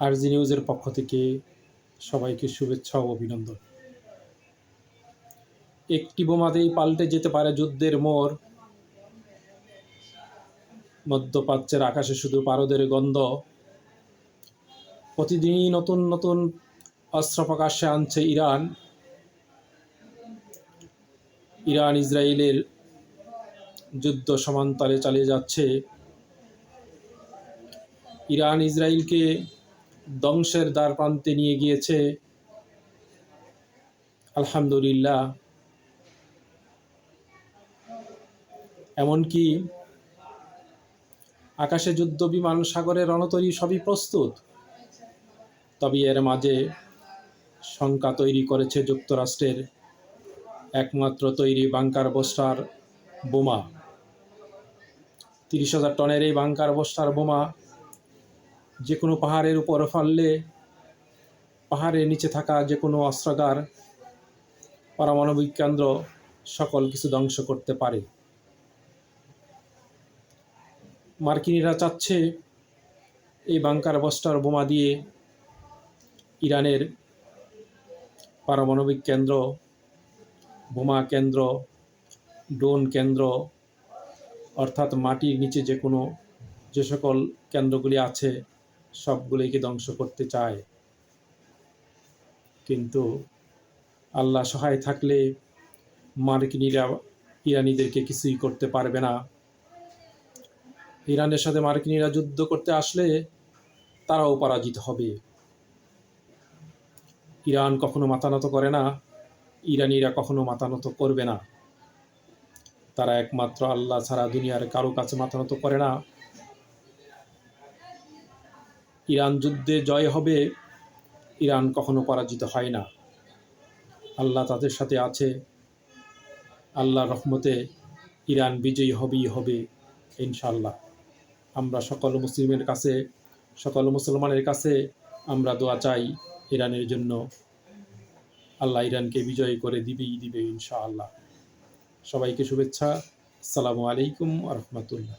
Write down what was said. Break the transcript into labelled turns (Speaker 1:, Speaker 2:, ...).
Speaker 1: আর জি নিউজের পক্ষ থেকে সবাইকে শুভেচ্ছা ও অভিনন্দন। একটি বোমাতেই পাল্টে যেতে পারে যুদ্ধের মোড়। মধ্যপ্রাচ্যের আকাশে শুধু পারদের গন্ধ। প্রতিদিনই নতুন নতুন অস্ত্র প্রকাশ্যে আনছে ইরান। ইরান, ইসরায়েলের যুদ্ধ সমান্তরে চালিয়ে যাচ্ছে। ইরান, ইসরায়েলকে ধ্বংসের দ্বার প্রান্তে নিয়ে গিয়েছে। আলহামদুলিল্লাহ। এমনকি আকাশে যুদ্ধ, বিমান, সাগরে রণতরী সবই প্রস্তুত। তবে এর মাঝে শঙ্কা তৈরি করেছে যুক্তরাষ্ট্রের একমাত্র তৈরি বাংকার বোস্টার বোমা। তিরিশ হাজার টনের এই বাংকার বোস্টার বোমা যে কোনো পাহাড়ের উপর ফাললে, পাহাড়ের নিচে থাকা যে কোনো অস্ত্রাগার, পারমাণবিক কেন্দ্র, সকল কিছু ধ্বংস করতে পারে। মার্কিনিরা চাচ্ছে এই বাংকার বস্টার বোমা দিয়ে ইরানের পারমাণবিক কেন্দ্র, বোমা কেন্দ্র, ড্রোন কেন্দ্র, অর্থাৎ মাটির নিচে যে কোনো যে সকল কেন্দ্রগুলি আছে সবগুলিকে ধ্বংস করতে চায়? কিন্তু আল্লাহ সহায় থাকলে মার্কিনিরা ইরানিদেরকে কিছুই করতে পারবে না। ইরানের সাথে মার্কিনিরা যুদ্ধ করতে আসলে তারাও পরাজিত হবে। ইরান কখনো মাতানত করে না, ইরানিরা কখনো মাতানত করবে না। তারা একমাত্র আল্লাহ ছাড়া দুনিয়ার কারও কাছে মাতানত করে না। ইরান যুদ্ধে জয় হবে, ইরান কখনো পরাজিত হয় না। আল্লাহ তাদের সাথে আছে। আল্লাহ রহমতে ইরান বিজয়ী হবেই হবে ইনশাল্লাহ আমরা সকল মুসলিমের কাছে, সকল মুসলমানের কাছে আমরা দোয়া চাই ইরানের জন্য। আল্লাহ ইরানকে বিজয় করে দিবেই দিবে, ইনশাআল্লাহ। সবাইকে শুভেচ্ছা। আসসালামু আলাইকুম রহমতুল্লাহ।